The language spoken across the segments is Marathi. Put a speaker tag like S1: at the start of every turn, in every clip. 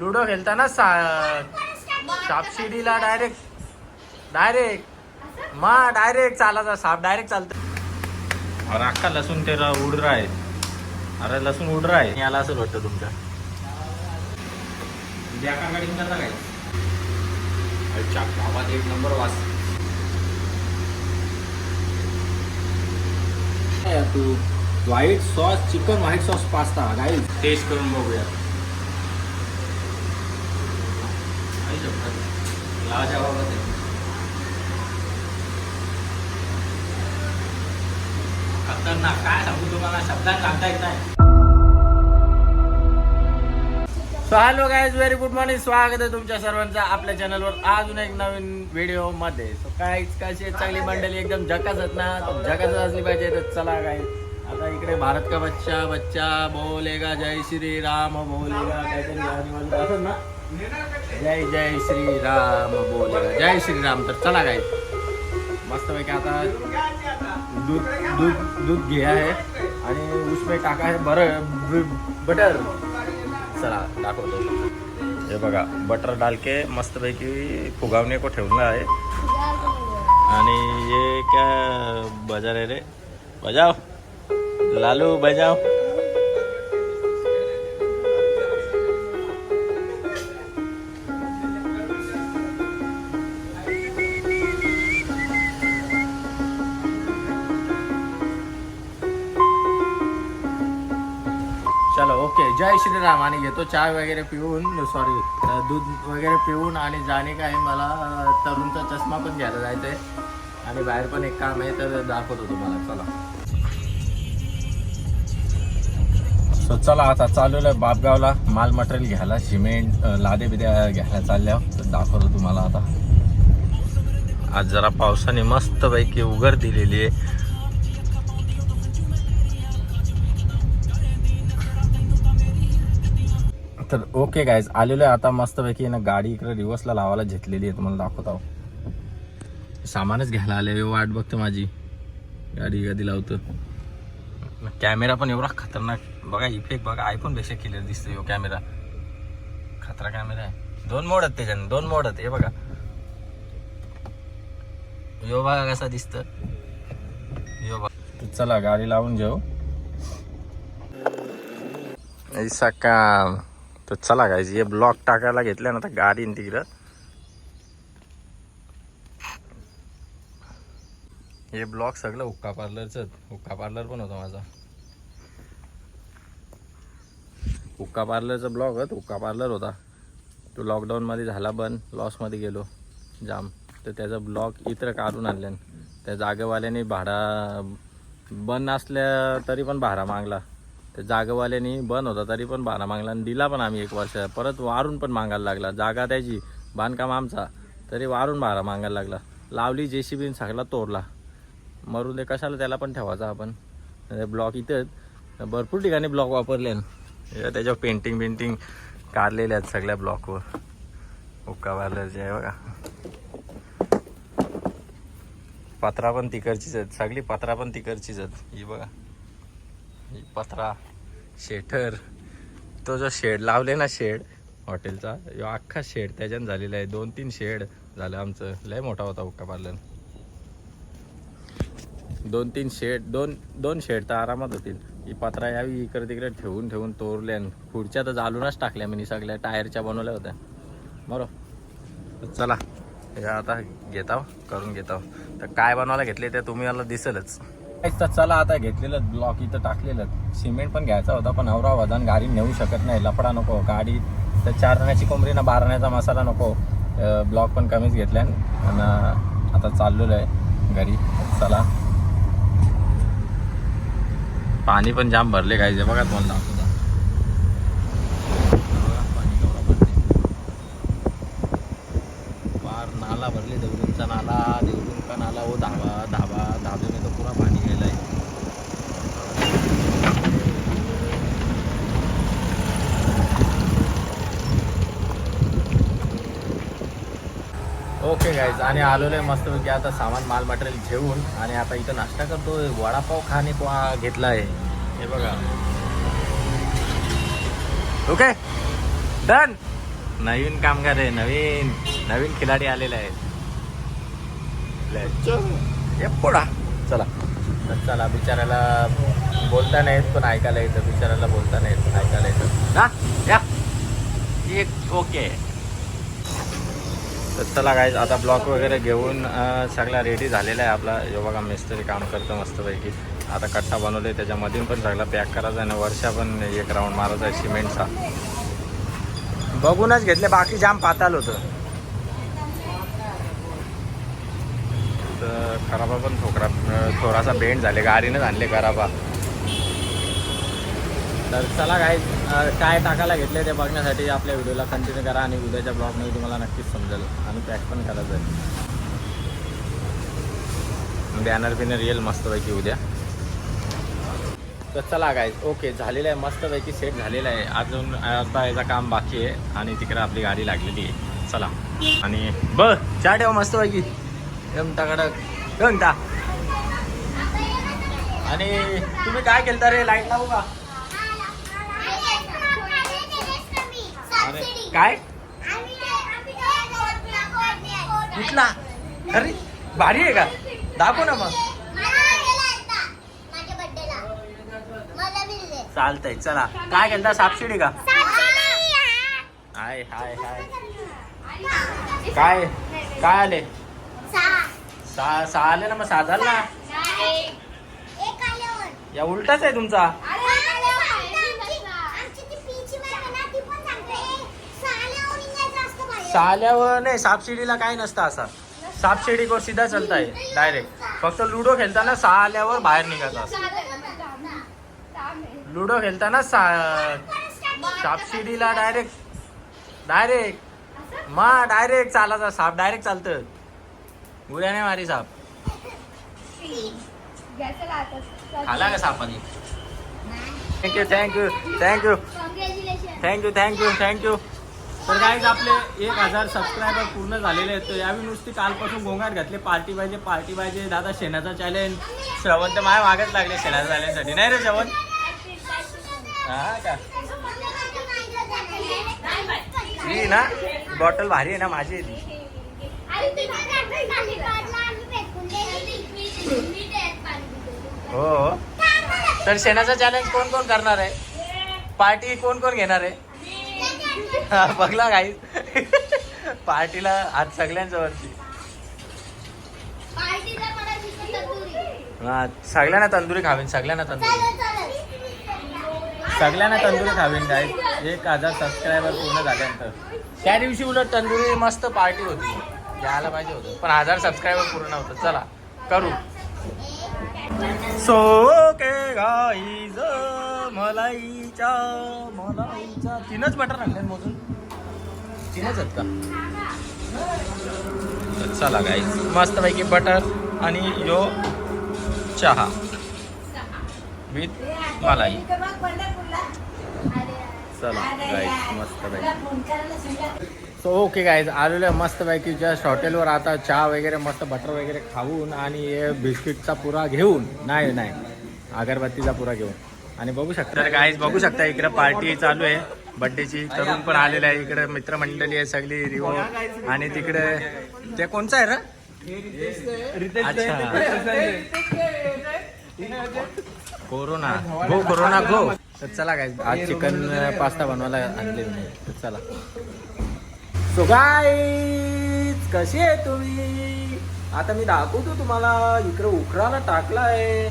S1: लुडो खेळताना सा सापशिडीला डायरेक्ट डायरेक्ट मा डायरेक्ट चालायचा साप डायरेक्ट चालतं अरे अख्खा लसूण ते रा- उड रहा आहे अरे लसूण उड रहा आहे याला असं वाटतं तुमच्या. गावात एक नंबर वास.
S2: तू? White sauce chicken white sauce pasta guys
S1: taste करून बघूया. आई शपथ. आहे. खतरनाक काय सांगू तुम्हाला शब्दात सांगता येत नाही so hello guys very good morning स्वागत आहे तुमच्या सर्वांचा आपल्या चॅनलवर अजून एक नवीन व्हिडिओमध्ये. सो काय कशी चांगली मंडळी एकदम झकास आहेत ना? तर असली पाहिजे तर चला काय आता इकडे भारत का बच्चा बच्चा बोलेगा जय श्री राम बोलेगा. काहीतरी असं ना? जय जय श्री राम बोलेगा जय श्री राम तर चला काय मस्तपैकी आता दूध दूध दूध घे आहे आणि उसमे टाका आहे बरं बटर. चला दाखवतो. हे बघा बटर डाल के मस्तपैकी फुगावणे को ठेवलं आहे. आणि ये क्या बजा रे रे? बजाव लालू बजाव श्रीराम आणि घेतो. चाय वगैरे पिऊन सॉरी दूध वगैरे पिऊन आणि जाणे काय मला तरुणचा चष्मा पण घ्यायला जायचं आहे आणि बाहेर पण एक काम आहे तर दाखवतो तुम्हाला. चला. सो चला आता चालू आहे बापगावला. माल मटेरियल घ्यायला सिमेंट लादे बिद्या घ्यायला चालल्या. तर दाखवतो तुम्हाला आता. आज जरा पावसाने मस्तपैकी उघड दिलेली आहे. तर ओके गायज आलेलो आहे आता मस्तपैकी. ना गाडी इकडे रिवर्सला लावायला घेतलेली आहे. तुम्हाला दाखवतो सामानच घ्यायला आले वाट बघतो माझी. गाडी कधी लावतो कॅमेरा पण एवढा खतरनाक. बघा इफेक्ट बघा. आयफोनपेक्षा क्लिअर दिसतो यो कॅमेरा खतरा कॅमेरा आहे. दोन मोड आहेत त्याच्याने दोन मोड आहेत. हे बघा. यो बघा कसा दिसत यो बघा. चला गाडी लावून जाऊ ऐसा काम तर चला काय हे ब्लॉक टाकायला घेतलं ना तर गाडी न तिकडं. हे ब्लॉक सगळं हुक्का पार्लरचं हुक्का पार्लर पण होता माझा. हुक्का पार्लरचा ब्लॉक होत हुक्का पार्लर होता. तो लॉकडाऊनमध्ये झाला बंद लॉसमध्ये गेलो. जाम. तर त्याचा ब्लॉक इतर काढून आणल्यान त्या जागेवाल्याने भाडा बंद असल्या तरी पण भाडा मागला. त्या जागावाल्यानी बंद होता तरी पण बारा मागला आणि दिला पण आम्ही एक वर्ष. परत वारून पण मागायला लागला. जागा त्याची बांधकाम आमचा तरी वारून बारा मागायला लागला. लावली जे सी बीन सगळा तोडला मरून दे कशाला त्याला पण ठेवायचा आपण? ब्लॉक इथंच भरपूर ठिकाणी ब्लॉक वापरले त्याच्यावर पेंटिंग पेंटिंग काढलेल्या आहेत सगळ्या ब्लॉकवर हुक्का पार्लरचे आहे बघा. पत्रा पण तिकडचीच आहेत. सगळी पत्रा पण तिकडचीच आहेत. ही बघा. पत्रा शेटर तो जो शेड लावले ना शेड हॉटेलचा यो अख्खा शेड त्याच्यानं झालेला आहे. दोन तीन शेड झालं आमचं. लय मोठा होता उक्का पार्लर दोन तीन शेड दोन दोन शेड तर आरामात होतील. ही पत्रा यावी इकडे तिकडे ठेवून ठेवून तोरल्या न खुर्च्या तर जालूनच टाकल्या मी सगळ्या टायरच्या बनवल्या होत्या. बरोबर चला हे आता घेताव करून घेताव. तर काय बनवायला घेतले ते तुम्ही मला दिसेलच. तर चला आता घेतलेलं ब्लॉक इथं टाकलेलं सिमेंट पण घ्यायचा होता पण अवरा वजन गाडी नेऊ शकत नाही लफडा नको गाडी तर चार राण्याची कोंबरी ना बारण्याचा मसाला नको. ब्लॉक पण कमीच घेतल्या आणि आता चाललेलो आहे घरी. चला. पाणी पण जाम भरले गायचे बघा तुम्हाला दाखवतो बघा, पाणी केवढं भरले. पार नाला भरले देवरूनचा नाला देवरून का नाला ओ धाबा धाबा धाबे में तो पूरा पाणी गेलाय ओके गाईज आणि आलेलो आहे मस्तपैकी. आता सामान माल मटेरियल घेऊन आणि आता इथं नाश्ता करतो वडापाव खाणे को घेतला आहे हे बघा. ओके? डन नवीन कामगार आहे नवीन नवीन खिलाडी आलेले आहेत. पोडा चला. तर चला बिचाराला बोलता नाही येत पण ऐकायला येतं. बिचाराला बोलता नाही येत पण ऐकायला येतं. ना या. एक ओके. तर चला काय आता ब्लॉक वगैरे घेऊन सगळा रेडी झालेला आहे आपला. जो बघा मिस्त्री काम करतो मस्तपैकी. आता कट्टा बनवले त्याच्यामधून पण सगळा पॅक करायचा आहे आणि वर्षा पण एक राऊंड मारायचा आहे सिमेंटचा. बघूनच घेतले बाकी जाम पाताल होतं. तर खराबा पण थोकरा थोडासा बेंड झाले गाडीनंच आणले खराबा. तर चला काय काय टाकायला घेतलं ते बघण्यासाठी आपल्या व्हिडिओला कंटिन्यू करा आणि उद्याच्या ब्लॉगमध्ये तुम्हाला नक्कीच समजेल. आणि पॅक पण करायचं आहे. बॅनर बिनर येईल मस्तपैकी उद्या. तर चला काय ओके झालेलं आहे मस्तपैकी सेट झालेलं आहे. अजून आता याचं काम बाकी आहे आणि तिकडे आपली गाडी लागलेली आहे. चला. आणि ब चहा ठेवा मस्तपैकी. एकदम टकाटक गंगता आणि तुम्ही काय केलं रे? लाइट लावू का अरे काय? कुठला अरे भारी आहे का? दाखव ना मग. चालतंय चला. काय केलं सापशिडी का? हाय हाय हाय. काय? काय आले? सहा. सहा आले ना मग सहा झालं ना? या उलटाच आहे तुमचा. साल्यावर नाही सापशिडीला काय नसतं असा. सापशिडीवर सीधा चलता आहे डायरेक्ट फक्त लुडो खेळताना सहा आल्यावर बाहेर निघायचा लुडो खेळताना सा सापशिडीला डायरेक्ट डायरेक्ट मा डायरेक्ट चालायचा साप डायरेक्ट चालतं. उड्या नाही मारी साप. खाला का सापाने? Thank you thank you thank you thank you thank you thank you तर काहीच आपले एक हजार सबस्क्रायबर पूर्ण झालेले आहेत. तर यावेळी नुसती कालपासून गोंगाट घातले. पार्टी पाहिजे पार्टी पाहिजे. दादा शेणाचा चॅलेंज श्रवण तर माझ्या मागच लागले शेणाच्या चॅलेंजसाठी नाही रे श्रवण? हा का? ही ना बॉटल भारी आहे ना माझी. आहे ती हो. तर शेणाचा चॅलेंज कोण कोण करणार आहे? पार्टी कोण कोण घेणार आहे? बघला काही पार्टीला आज सगळ्यांच्या वरती हा, सगळ्यांना तंदुरी खावीन सगळ्यांना तंदुरी. सगळ्यांना तंदुरी खावीन काय एक हजार सबस्क्रायबर पूर्ण झाल्यानंतर. त्या दिवशी उलट तंदुरी मस्त पार्टी होती. यायला पाहिजे होतं. पण हजार सबस्क्रायबर पूर्ण होतं. चला करू. सो के गाईज मलाईच्या मलाईच्या. तीनच बटर आणले मोजून. तीनच आहेत का? चला गाईज मस्तपैकी बटर आणि यो चहा विथ मलाई. चला गाईज मस्तपैकी. सो ओके गाईज आलेलो आहे मस्तपैकी जस्ट हॉटेलवर आता चहा वगैरे मस्त बटर वगैरे खाऊन आणि हे बिस्किटचा पुरा घेऊन नाही नाही अगरबत्तीचा पुरा घेऊन. आणि बघू शकता. तर गाईज बघू शकता इकडे पार्टी चालू आहे. बड्डेची तरुण पण आलेला आहे. इकडे मित्रमंडळी आहे सगळी रिओ. आणि तिकडे ते कोणचं आहे रे? कोरोना. गो कोरोना गो. तर चला काय आज चिकन पास्ता बनवायला आणले तर चला. सो गाय कशी आहे तुम्ही? आता मी दाखवतो तुम्हाला. इकडे उखराला टाकला आहे.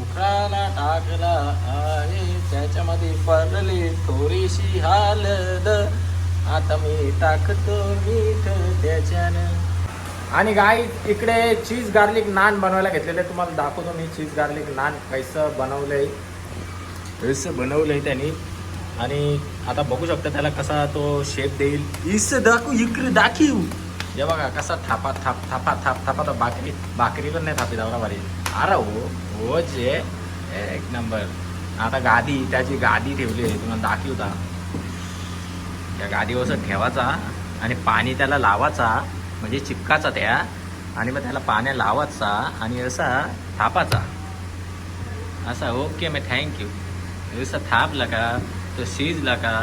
S1: उखराला टाकला आहे त्याच्यामध्ये पडली थोडीशी हालद. आता मी टाकतो मीठ त्याच्यानं. आणि गाई इकडे चीज गार्लिक नान बनवायला घेतलेले तुम्हाला दाखवतो मी चीज गार्लिक नान कैसं बनवलंय. कसं बनवलंय त्यांनी. आणि आता बघू शकता त्याला कसा तो शेप देईल. इस दाखवू इकडे दाखीव. हे बघा कसा थापा थाप थापा थाप थापा तर भाकरी भाकरी पण नाही थापी दावरा भारी अरे हो हो जे. एक नंबर. आता गादी त्याची गादी ठेवली आहे तुम्हाला दाखवता. त्या गादीवर असं ठेवायचा आणि पाणी त्याला लावायचा म्हणजे चिपकाचा त्या आणि मग त्याला पाण्या लावायचा आणि असा थापाचा असा ओके मग थँक्यू असं थापला का तो शिजला का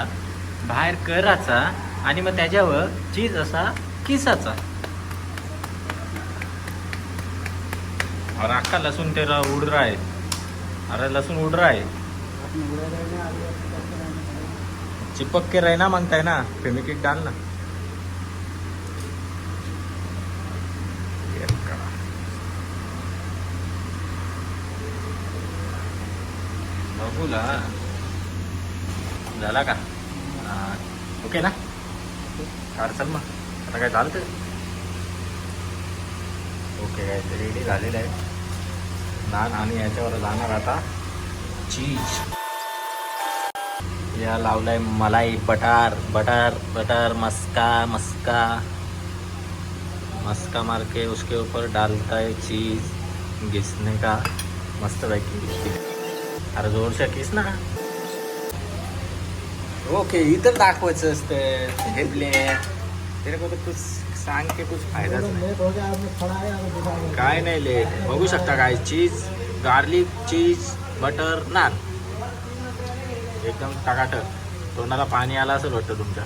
S1: बाहेर करायचा आणि मग त्याच्यावर चीज असा किसाचा. और अख्खा लसूण ते र- उड रहा है अरे लसूण उड रहा है चिपक के रहना मांगता है ना फेमिकिट डाल ना. बघू ना. झाला का? ओके ना? कार चल मग. आता काय झालं ओके काय ते रेडी झालेलं आहे. नान आणि याच्यावर जाणार आता चीज. या लावलाय मलाई बटार बटर बटर मस्का मस्का. मस्का मार के उसके ऊपर डालता है चीज. घिसने का मस्त पैकी अरे जोर से किस ना. ओके इतर दाखवायचं असतं. हे तेरे को तो कुछ सांग के कुछ फायदाच नाही। काय नाही लेट बघू शकता काय cheese garlic cheese butter naan एकदम टकाटक. तोंडाला पाणी आलं असं वाटतं तुमच्या.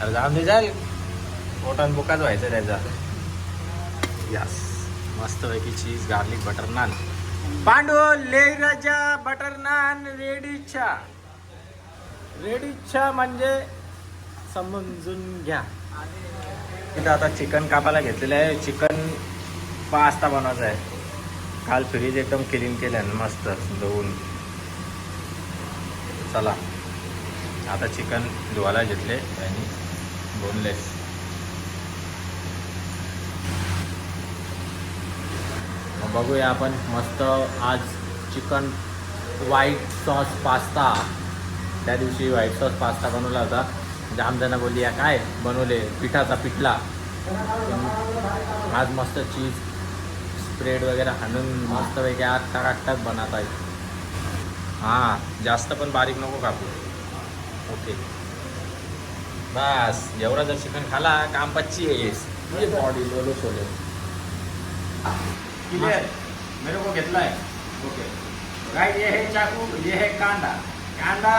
S1: अरे जाऊन दे जाईल. पोटान बुकाच व्हायचं त्याचा. यस मस्त पैकी चीज गार्लिक बटर नान. पांडू ले राजा बटर नान रेडीच्या. रेडीच्या म्हणजे समजून घ्या. इथं आता चिकन कापायला घेतलेलं आहे. चिकन पास्ता बनवायचा आहे. काल फ्रीज एकदम क्लीन केलं मस्त धुवून. चला. आता चिकन धुवायला घेतले आणि बोनलेस मग बघूया आपण मस्त आज चिकन व्हाईट सॉस पास्ता. त्या दिवशी व्हाईट सॉस पास्ता बनवला होता. जाम जण बोलली या काय बनवले? पिठाचा पिठला आज मस्त चीज स्प्रेड वगैरे हाणून मस्तपैकी आज टाकाटाक बनवत आहे हां जास्त पण बारीक नको कापू. ओके. बस एवढा जर चिकन खाला काम पच्ची येस ये बॉडी लोलो सोले क्लियर मेरे को घेतला है ओके राईट ये है चाकू ये है कांदा. कांदा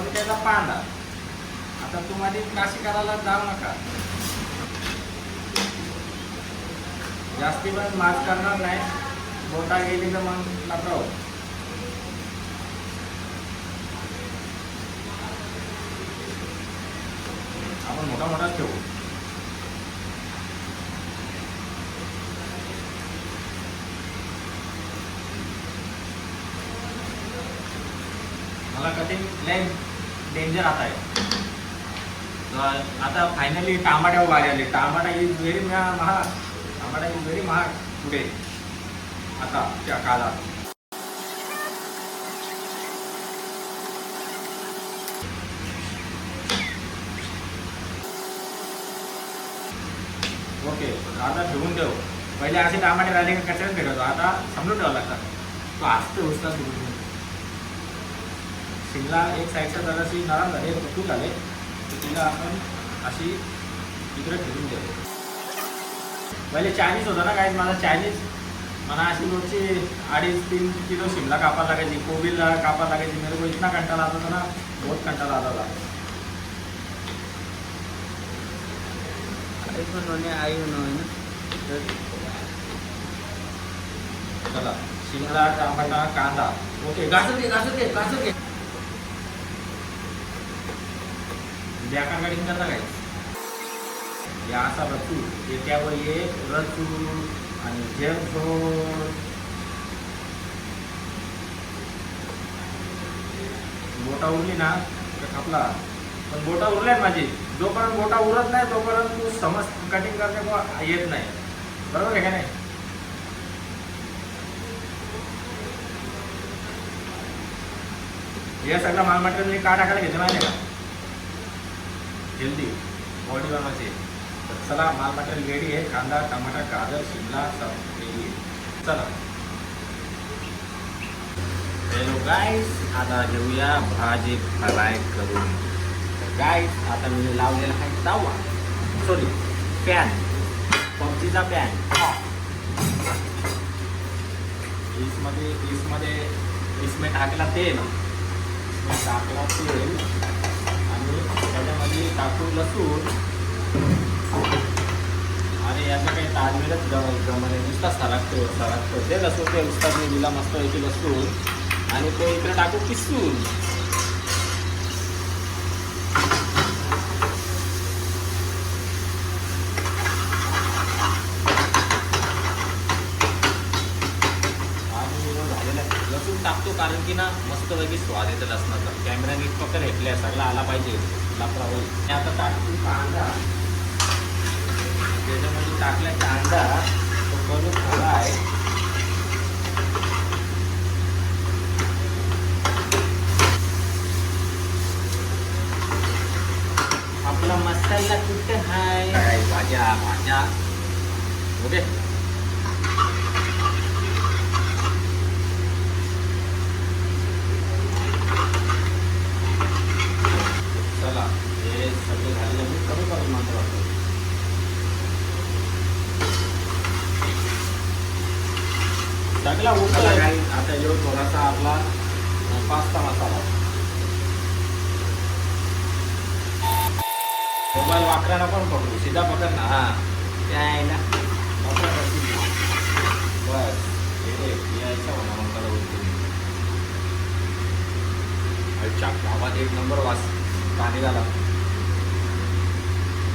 S1: कमी त्याचा पांदा आता तुम्हाला काशी करायला जाऊ नका. जास्ती पण मास करणार नाही. बोटा गेली तर मग नका हो. आपण मोठा मोठाच ठेवू. मला कठीण नाही डेंजर आता आहे. आता फायनली टमाट्यावर बारी आले. टमाटा इज व्हेरी महाग टमाटा इज व्हेरी महाग पुढे. आता त्या काळात. ओके आता ठेवून ठेव. पहिले असे टमाटे राहिले का कशाला आता समजून ठेवावं लागतात तो आस्त उचला शिमला एक साईडचा जराशी नरम झाले तू झाले. तर तिला आपण अशी इकडे ठेवून देऊ. पहिले चायनीज होता ना काय मला चायनीज मला अशी रोजची अडीच तीन किलो शिमला कापा लागायची कोबीला कापा लागायची. मेरे को इतना कंटाळा आता था ना बहुत कंटाळा आता था
S3: आई उन्होंने
S1: चला शिमला टमाटा कांदा. ओके घासत घे घासत घे घासत घे बेकार गाडी करता काय? या असा रचू त्यावर ये रचू आणि जेम सोड बोटा उरली ना तर खपला. पण बोटा उरल्या माझी. जोपर्यंत बोटा उरत नाही तोपर्यंत तू समज कटिंग करते किंवा येत नाही. बरोबर आहे का नाही? हे सगळं माल मटेरियल का टाकायला घेतलं माहिती का? हेल्दी बॉडी बनवायची तर चला माल मटेरियल रेडी आहे कांदा टमाटा गाजर शिमला सब रेडी आहे चला. हॅलो गाईस आता घेऊया भाजी फ्राय करून. गाईस आता मी लावलेला आहे तावा. सॉरी पॅन पबजीचा पॅन इसमध्ये इसमध्ये इसमें टाकला तेल. टाकला तेल. त्याच्यामध्ये टाकून लसूण. आणि याचा काही ताजमेलच जमाने नुसता सरकतो सरकतो ते लसूण ते उस्ताद मी दिला मस्त याची लसूण. आणि तो इकडे टाकू किसून आणि झालेलं आहे. लसूण टाकतो कारण की ना मस्तपैकी स्वाद येतं लसणाचा. कॅमेरा नीट पकड हेटल्या सगळा आला पाहिजे. लफडा होईल आणि आता टाकतो कांदा. त्याच्यामध्ये टाकला कांदा. तो करून झाला आहे आपला मसाला कुठं आहे भाज्या. भाज्या. ओके चला हे सगळे झालेलं मी कमी करून मात्र वाटतो सगळा उठला आता येऊ थोडासा आपला पास्ता मसाला. मोबाईल वाकराना पण पकडू सीधा पकड ना. हा. ते आहे ना. बस. हे यायचं म्हणा. अच्छा गावात एक नंबर वास. पाणी झाला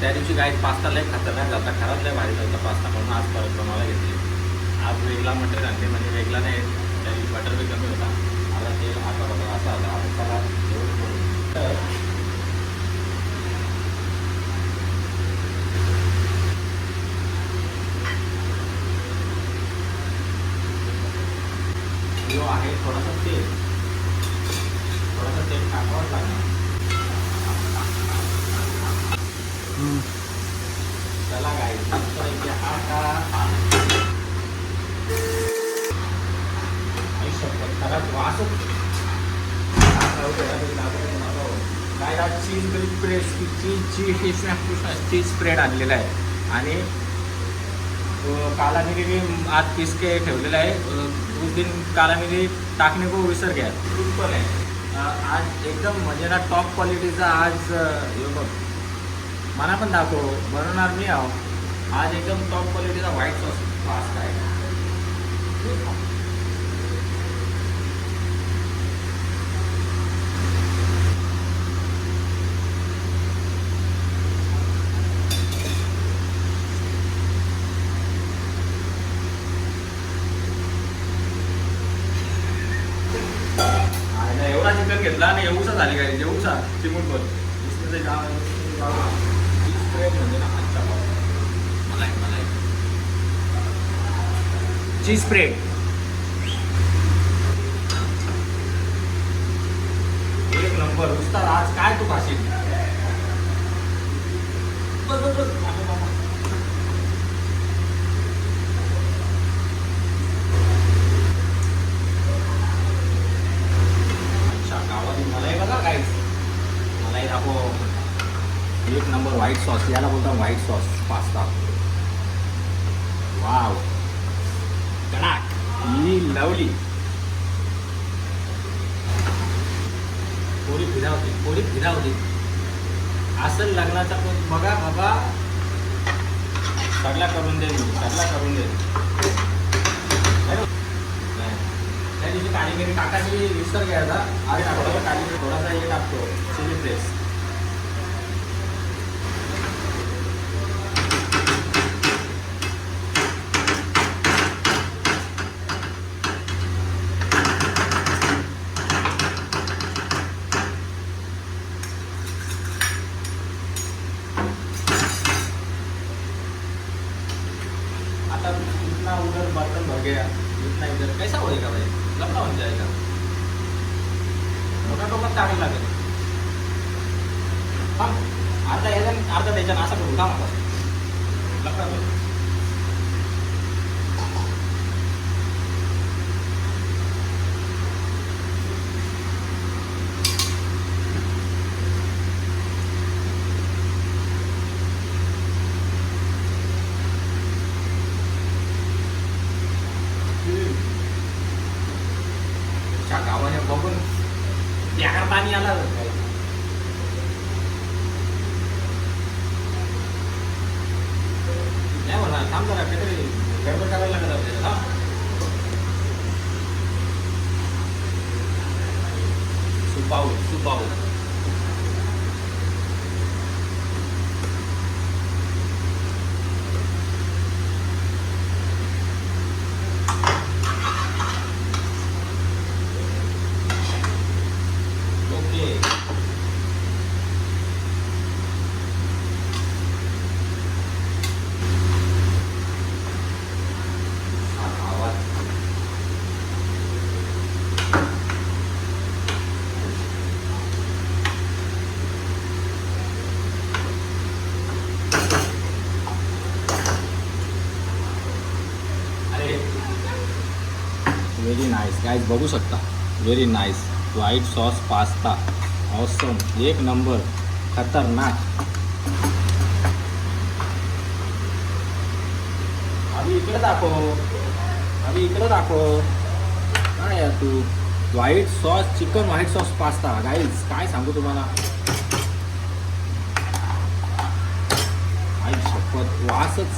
S1: त्या दिवशी गाईत पास्ता लय खतरनाक झाला खराब लय भारी झाला पास्ता म्हणून आज परत बनवायला घेतली. आज वेगळा मटेरियल आणते म्हणजे वेगळा नाही त्या बटर बी कमी होता. आता ते आता बघा असा आला आता चला जो आहे थोडासा तेल. थोडासा तेल टाकावंच लागणार चला काय मस्तपैकी हा का आई शपथ, त्याला काय हा चीज ब्रेड चीज चीज चीज स्प्रेड आणलेला आहे. आणि काला मिरी आज पिसके ठेवलेला आहे. दोन उस दिन काला मिरी टाकणे को विसर घ्या पण आहे. आज एकदम म्हणजे ना टॉप क्वालिटीचा आज हे बघ. मला पण दाखव. बनवणार मी आहो. आज एकदम टॉप क्वालिटीचा व्हाईट सॉस पास्ता आहे आयला एवढा चिकन घेतला आणि एवढा झाली काय जेवढा चिमूट बोल. ते गाव- म्हणजे ना अच्छा बाबा. मलाई मलाई चीज स्प्रेड एक नंबर उस्ताद आज काय तू खाशील बस बस बस अरे बाबा. अच्छा गावात मलाई बघा काय मलाई दाखव एक नंबर व्हाईट सॉस याला बोलतात व्हाईट सॉस पास्ता वाव कडाक ही लवली पोरी फिरावते पोरी फिरावते असं लग्नाचा पण बघा बाबा सगळा करून दे सगळा करून दे त्या दिवशी काळी टाकायची विसर घ्यायचा आणि थोडासा काळी थोडासा हे टाकतो चिली फ्लेक्स caminhada गाईज बघू शकता. Very nice white sauce pasta awesome एक नंबर खतरनाक. आम्ही इकडे दाखव. आम्ही इकडे दाखव. काय यार तू? White sauce chicken white sauce pasta guys काय सांगू तुम्हाला? आई शपथ. वासच.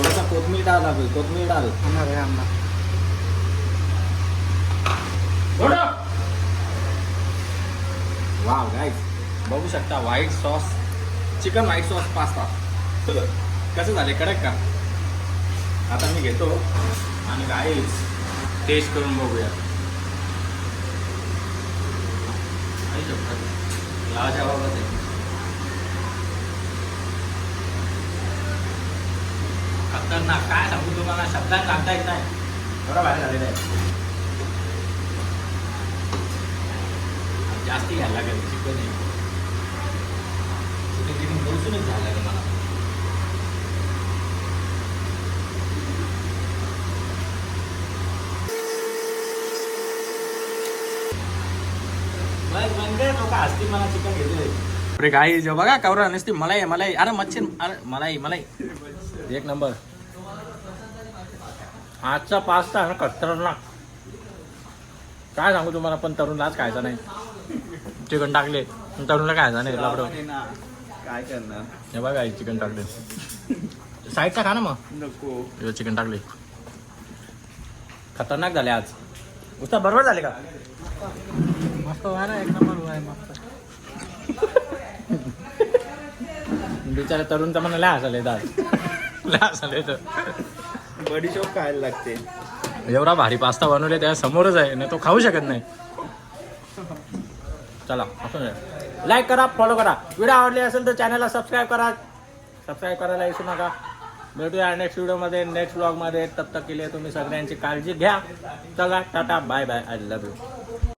S1: थोडासा कोथमीर डाळ लागेल कोथमीर डाळ.
S3: खाणार आहे आम्हाला
S1: वाव गाईज बघू शकता white sauce chicken white sauce pasta कसं झाले? कडक का? आता मी घेतो आणि गाईज टेस्ट करून बघूया. आई शपथ. लाजवाबच आहे खतरनाक काय सांगू तुम्हाला? शब्दात सांगता येत नाही एवढा बाहेर झालेला आहे. जास्ती घ्यायला लागेल चिकन आहे चिकन चिकन दोनशेच घ्यायला लागेल मला. मला चिकन घेतोय.
S4: अरे काय जो बघा कवरा नसते मलाई मलाई अरे मच्छी अरे मलाई मलाई एक नंबर. आजचा पास्ता ना खतरनाक. काय सांगू तुम्हाला पण तरुणलाच खायचा नाही. चिकन टाकले पण तरुणला खायचा नाही
S3: काय करणार?
S4: हे बघा चिकन टाकले. साईडचा खा ना मग.
S3: नको.
S4: चिकन टाकले. खतरनाक झाले आज. उस्ता बरोबर झाले का?
S3: मस्त एक नंबर मस्त.
S4: बिचारा तरुणचा मला लय हसायला येतात लय हसायला येतं.
S3: बडीशोप खायला लागते.
S4: एवढा भारी पास्ता बनवले त्या समोरच आहे ना तो खाऊ शकत नाही. चला असं लाईक करा फॉलो करा. व्हिडिओ आवडले असेल तर चॅनलला सबस्क्राईब करा. सबस्क्राईब करायला विसरू नका. भेटूया नेक्स्ट व्हिडिओमध्ये नेक्स्ट ब्लॉगमध्ये तब तक केली तुम्ही सगळ्यांची काळजी घ्या. चला tata bye bye I love you